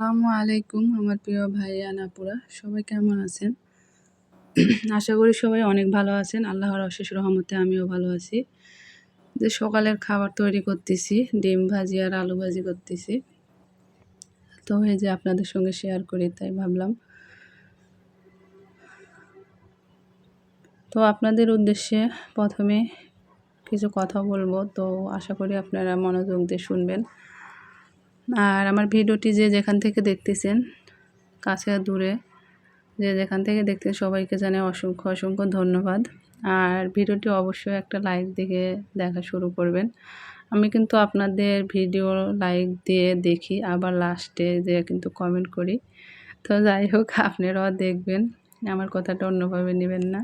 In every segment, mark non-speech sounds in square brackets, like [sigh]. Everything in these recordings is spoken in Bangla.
আসসালামু আলাইকুম, আমার প্রিয় ভাই আনাপুরা সবাই কেমন আছেন? [clears throat] আশা করি সবাই অনেক ভালো আছেন। আল্লাহর অশেষ রহমতে আমিও ভালো আছি। যে সকালের খাবার তৈরি করতেছি, ডিম ভাজি আর আলু ভাজি করতেছি। তো এই যে আপনাদের সঙ্গে শেয়ার করি, তাই ভাবলাম। তো আপনাদের উদ্দেশ্যে প্রথমে কিছু কথা বলব। তো আশা করি আপনারা মনোযোগ দিয়ে শুনবেন। আর আমার ভিডিওটি যে যেখান থেকে দেখতেছেন, কাছে দূরে, যে যেখান থেকে দেখতে সবাইকে জানে অসংখ্য অসংখ্য ধন্যবাদ। আর ভিডিওটি অবশ্যই একটা লাইক দেখে দেখা শুরু করবেন। আমি কিন্তু আপনাদের ভিডিও লাইক দিয়ে দেখি, আবার লাস্টে যে কিন্তু কমেন্ট করি। তো যাই হোক, আপনারাও দেখবেন, আমার কথাটা অন্যভাবে নেবেন না।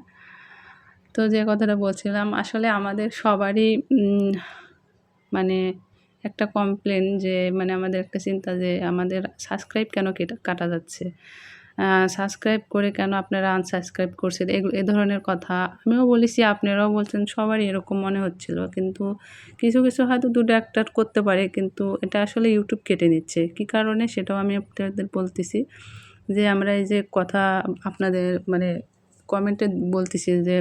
তো যে কথাটা বলছিলাম, আসলে আমাদের সবারই মানে একটা কমপ্লেন যে মানে আমাদের একটা চিন্তা যে, আমাদের সাবস্ক্রাইব কেন কাটা যাচ্ছে? সাবস্ক্রাইব করে কেন আপনারা আনসাবস্ক্রাইব করছেন? এ ধরনের কথা। আমিও বলেছি, আপনারাও বলছেন, সবারই এরকম মনে হচ্ছিল। কিন্তু কিছু কিছু হয়তো দুটো একটা করতে পারে, কিন্তু এটা আসলে ইউটিউব কেটে নিচ্ছে। কি কারণে? সেটাও আমি আপনাদের বলতেছি যে, আমরা এই যে কথা আপনাদের মানে কমেন্টে বলতেছি যে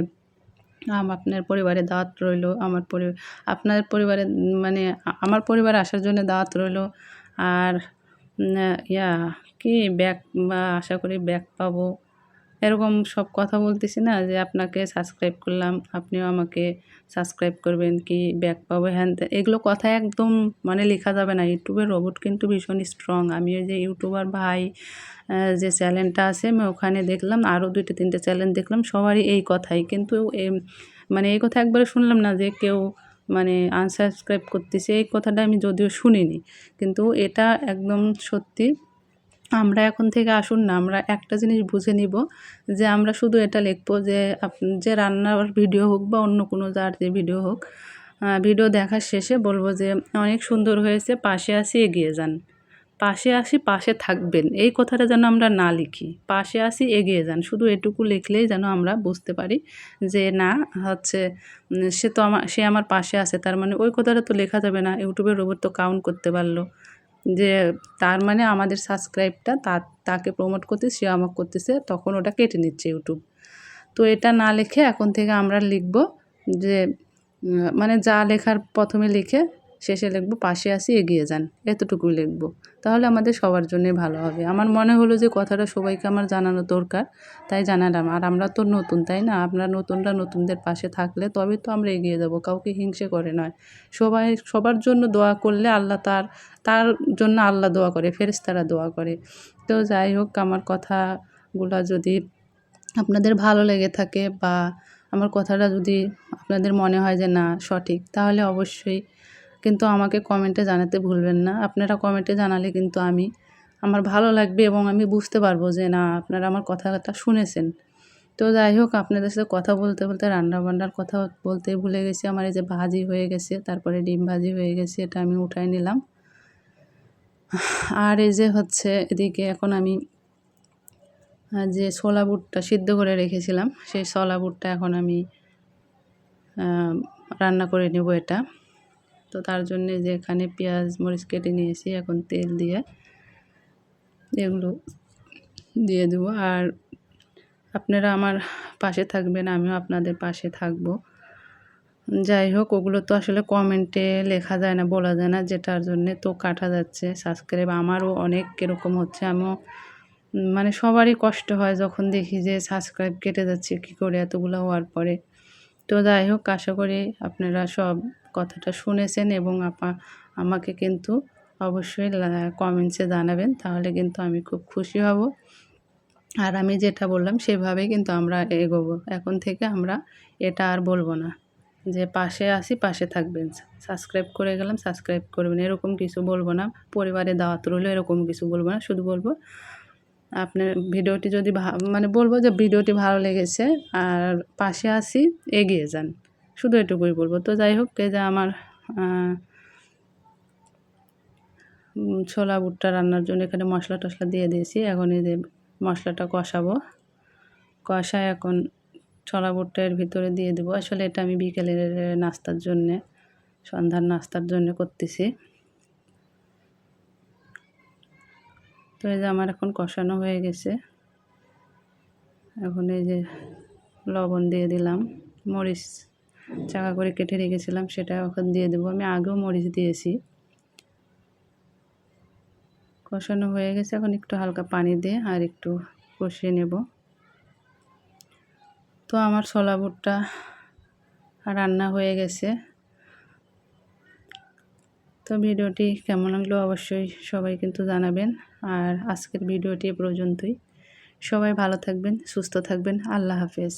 আপনার পরিবারে দাওয়াত রইল, আমার পরি, আপনার পরিবারে মানে আমার পরিবারে আসার জন্য দাওয়াত রইল, আর ইয়া, কি ব্যাগ বা আশা করি ব্যাগ পাবো। এরকম সব কথা বলতেছি না যে আপনাকে সাবস্ক্রাইব করলাম, আপনিও আমাকে সাবস্ক্রাইব করবেন কি ব্যাক পাবো? হ্যান এগুলো কথা একদম মানে লেখা যাবে না। ইউটিউবের রোবট কিন্তু ভীষণ স্ট্রং আমি ওই যে ইউটিউবার ভাই যে চ্যানেলটা আছে, আমি ওখানে দেখলাম, আরও দুইটা, তিনটে চ্যানেল দেখলাম, সবারই এই কথাই। কিন্তু মানে এই কথা একবারে শুনলাম না যে কেউ মানে আনসাবস্ক্রাইব করতেছে। এই কথাটা আমি যদিও শুনিনি। কিন্তু এটা একদম সত্যি আমরা এখন থেকে আসুন না, আমরা একটা জিনিস বুঝে নিব যে আমরা শুধু এটা লিখব যে যে রান্নার ভিডিও হোক বা অন্য কোনো যার যে ভিডিও হোক ভিডিও দেখার শেষে বলব যে অনেক সুন্দর হয়েছে, পাশে আসি এগিয়ে যান। পাশে আসি পাশে থাকবেন, এই কথাটা যেন আমরা না লিখি। পাশে আসি এগিয়ে যান, শুধু এটুকু লিখলেই যেন আমরা বুঝতে পারি যে না, হচ্ছে সে তো আমার সে আমার পাশে আছে, তার মানে ওই কথাটা তো লেখা যাবে না, ইউটিউবের রোবট তো কাউন্ট করতে পারল। যে তার মানে আমাদের সাবস্ক্রাইবটা তা, তাকে প্রমোট করতে, সে আমাকে করতেছে, তখন ওটা কেটে নিচ্ছে ইউটিউব তো এটা না লিখে এখন থেকে আমরা লিখব যে মানে যা লেখার প্রথমে লিখে শেষে লিখব, পাশে আসি এগিয়ে যান। এতটুকু লিখব। তাহলে আমাদের সবার জন্যই ভালো হবে। আমার মনে হলো যে কথাটা সবাইকে আমার জানানো দরকার, তাই জানালাম। আর আমরা তো নতুন, তাই না? আমরা নতুনরা নতুনদের পাশে থাকলে তবে তো আমরা এগিয়ে যাব, কাউকে হিংসে করে নয়। সবাই, সবার জন্য দোয়া করলে আল্লাহ তার তার জন্য আল্লাহ দোয়া করে ফেরেস্তারা দোয়া করে। তো যাই হোক, আমার কথাগুলো যদি আপনাদের ভালো লেগে থাকে বা আমার কথাটা যদি আপনাদের মনে হয় যে না সঠিক, তাহলে অবশ্যই কিন্তু আমাকে কমেন্টে জানাতে ভুলবেন না। আপনারা কমেন্টে জানালে কিন্তু আমি, আমার ভালো লাগবে এবং আমি বুঝতে পারব যে না, আপনারা আমার কথাটা শুনেছেন। তো যাই হোক, আপনাদের সাথে কথা বলতে বলতে রান্না বান্নার কথা বলতে ভুলে গেছি। আমার এই যে ভাজি হয়ে গেছে, তারপরে ডিম ভাজি হয়ে গেছে, এটা আমি উঠাই নিলাম। আর এই যে হচ্ছে, এদিকে এখন আমি যে ছোলা বুটটা সিদ্ধ করে রেখেছিলাম, সেই ছোলা বুটটা এখন আমি রান্না করে নেব এটা। তো তার জন্যে যে এখানে পেঁয়াজ, মরিচ কেটে নিয়েছি, এখন তেল দিয়ে এগুলো দিয়ে দেবো। আর আপনারা আমার পাশে থাকবেন, আমিও আপনাদের পাশে থাকব। যাই হোক, ওগুলো তো আসলে কমেন্টে লেখা যায় না, বলা যায় না, যেটার জন্যে তো কাটা যাচ্ছে। সাবস্ক্রাইব আমারও অনেক কীরকম হচ্ছে, আমিও মানে সবারই কষ্ট হয় যখন দেখি যে সাবস্ক্রাইব কেটে যাচ্ছে, কী করে এতগুলো হওয়ার পরে। তো যাই হোক, আশা করি আপনারা সব কথাটা শুনেছেন এবং আপা, আমাকে কিন্তু অবশ্যই কমেন্টসে জানাবেন। তাহলে কিন্তু আমি খুব খুশি হব। আর আমি যেটা বললাম সেভাবেই কিন্তু আমরা এগোবো। এখন থেকে আমরা এটা আর বলব না। যে পাশে আসি পাশে থাকবেন। সাবস্ক্রাইব করে গেলাম সাবস্ক্রাইব করবেন। এরকম কিছু বলব না। পরিবারে দাওয়াত রইল, এরকম কিছু বলব না। শুধু বলব, আপনার ভিডিওটি যদি মানে বলব যে ভিডিওটি ভালো লেগেছে, আর পাশে আসি এগিয়ে যান। শুধু এটুকুই বলব। তো যাই হোক, এই যে আমার ছোলা বুটটা রান্নার জন্য এখানে মশলা টশলা দিয়ে দিয়েছি। এখন এই যে মশলাটা কষাবো। কষায় এখন ছোলা বুটটা এর ভিতরে দিয়ে দেবো। আসলে এটা আমি বিকেলের নাস্তার জন্যে, সন্ধ্যার নাস্তার জন্য করতেছি। তো এই যে আমার এখন কষানো হয়ে গেছে। এখন এই যে লবণ দিয়ে দিলাম, মরিচ চাকা করে কেটে রেখেছিলাম, সেটা এখন দিয়ে দেবো। আমি আগেও মরিচ দিয়েছি। কষানো হয়ে গেছে, এখন একটু হালকা পানি দিয়ে আর একটু কষিয়ে নেব। তো আমার ছোলা বুটটা রান্না হয়ে গেছে। তো ভিডিওটি কেমন লাগল অবশ্যই সবাই কিন্তু জানাবেন। আর আজকের ভিডিওটি পর্যন্তই। সবাই ভালো থাকবেন, সুস্থ থাকবেন। আল্লাহ হাফেজ।